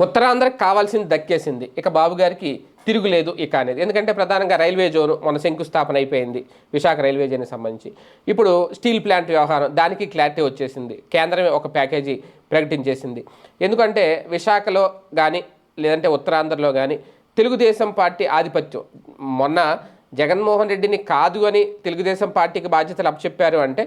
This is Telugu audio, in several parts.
ఉత్తరాంధ్రకి కావాల్సింది దక్కేసింది. ఇక బాబు గారికి తిరుగులేదు ఇక అనేది. ఎందుకంటే ప్రధానంగా రైల్వే జోన్ మన శంకుస్థాపన అయిపోయింది విశాఖ రైల్వే జోన్కి సంబంధించి. ఇప్పుడు స్టీల్ ప్లాంట్ వ్యవహారం దానికి క్లారిటీ వచ్చేసింది. కేంద్రమే ఒక ప్యాకేజీ ప్రకటించేసింది. ఎందుకంటే విశాఖలో కానీ లేదంటే ఉత్తరాంధ్రలో కానీ తెలుగుదేశం పార్టీ ఆధిపత్యం. మొన్న జగన్మోహన్ రెడ్డిని కాదు అని తెలుగుదేశం పార్టీకి బాధ్యతలు అప్పచెప్పారు అంటే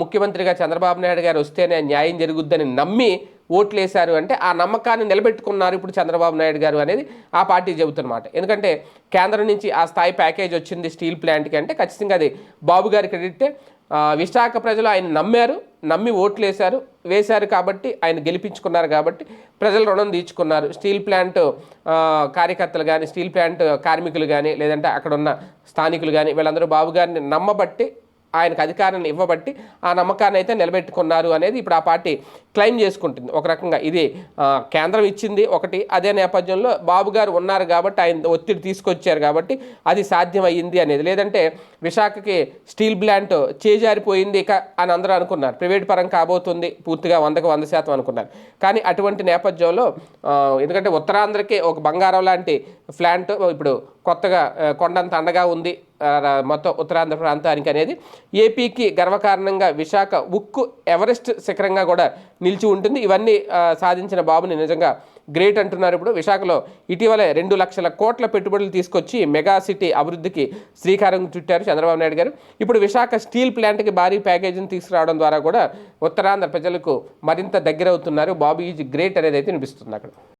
ముఖ్యమంత్రిగా చంద్రబాబు నాయుడు గారు వస్తేనే న్యాయం జరుగుద్దని నమ్మి ఓట్లేశారు అంటే ఆ నమ్మకాన్ని నిలబెట్టుకున్నారు ఇప్పుడు చంద్రబాబు నాయుడు గారు అనేది ఆ పార్టీ చెబుతున్నమాట. ఎందుకంటే కేంద్రం నుంచి ఆ స్థాయి ప్యాకేజ్ వచ్చింది స్టీల్ ప్లాంట్కి అంటే ఖచ్చితంగా అది బాబు గారి క్రెడిటే విశాఖ ప్రజలు ఆయన నమ్మారు నమ్మి ఓట్లు వేశారు వేశారు కాబట్టి ఆయన గెలిపించుకున్నారు కాబట్టి ప్రజలు రుణం తీర్చుకున్నారు. స్టీల్ ప్లాంట్ కార్యకర్తలు కానీ స్టీల్ ప్లాంట్ కార్మికులు కానీ లేదంటే అక్కడ ఉన్న స్థానికులు కానీ వీళ్ళందరూ బాబు గారిని నమ్మబట్టి ఆయనకు అధికారాన్ని ఇవ్వబట్టి ఆ నమ్మకాన్ని అయితే నిలబెట్టుకున్నారు అనేది ఇప్పుడు ఆ పార్టీ క్లెయిమ్ చేసుకుంటుంది. ఒక రకంగా ఇది కేంద్రం ఇచ్చింది ఒకటి అదే నేపథ్యంలో బాబు గారు ఉన్నారు కాబట్టి ఆయన ఒత్తిడి తీసుకొచ్చారు కాబట్టి అది సాధ్యమయ్యింది అనేది. లేదంటే విశాఖకి స్టీల్ ప్లాంట్ చేజారిపోయింది ఇక అని అందరూ అనుకున్నారు. ప్రైవేట్ పరం కాబోతుంది పూర్తిగా వందకు వంద శాతం అనుకున్నారు. కానీ అటువంటి నేపథ్యంలో ఎందుకంటే ఉత్తరాంధ్రకి ఒక బంగారం లాంటి ప్లాంట్ ఇప్పుడు కొత్తగా కొండంత అండగా ఉంది. మొత్తం ఉత్తరాంధ్ర ప్రాంతానికి అనేది ఏపీకి గర్వకారణంగా విశాఖ ఉక్కు ఎవరెస్ట్ శిఖరంగా కూడా నిలిచి ఉంటుంది. ఇవన్నీ సాధించిన బాబుని నిజంగా గ్రేట్ అంటున్నారు ఇప్పుడు. విశాఖలో ఇటీవలే రెండు లక్షల కోట్ల పెట్టుబడులు తీసుకొచ్చి మెగా సిటీ అభివృద్ధికి శ్రీకారం చుట్టారు చంద్రబాబు నాయుడు గారు. ఇప్పుడు విశాఖ స్టీల్ ప్లాంట్కి భారీ ప్యాకేజీని తీసుకురావడం ద్వారా కూడా ఉత్తరాంధ్ర ప్రజలకు మరింత దగ్గర అవుతున్నారు బాబు ఈజ్ గ్రేట్ అనేది అయితే వినిపిస్తుంది అక్కడ.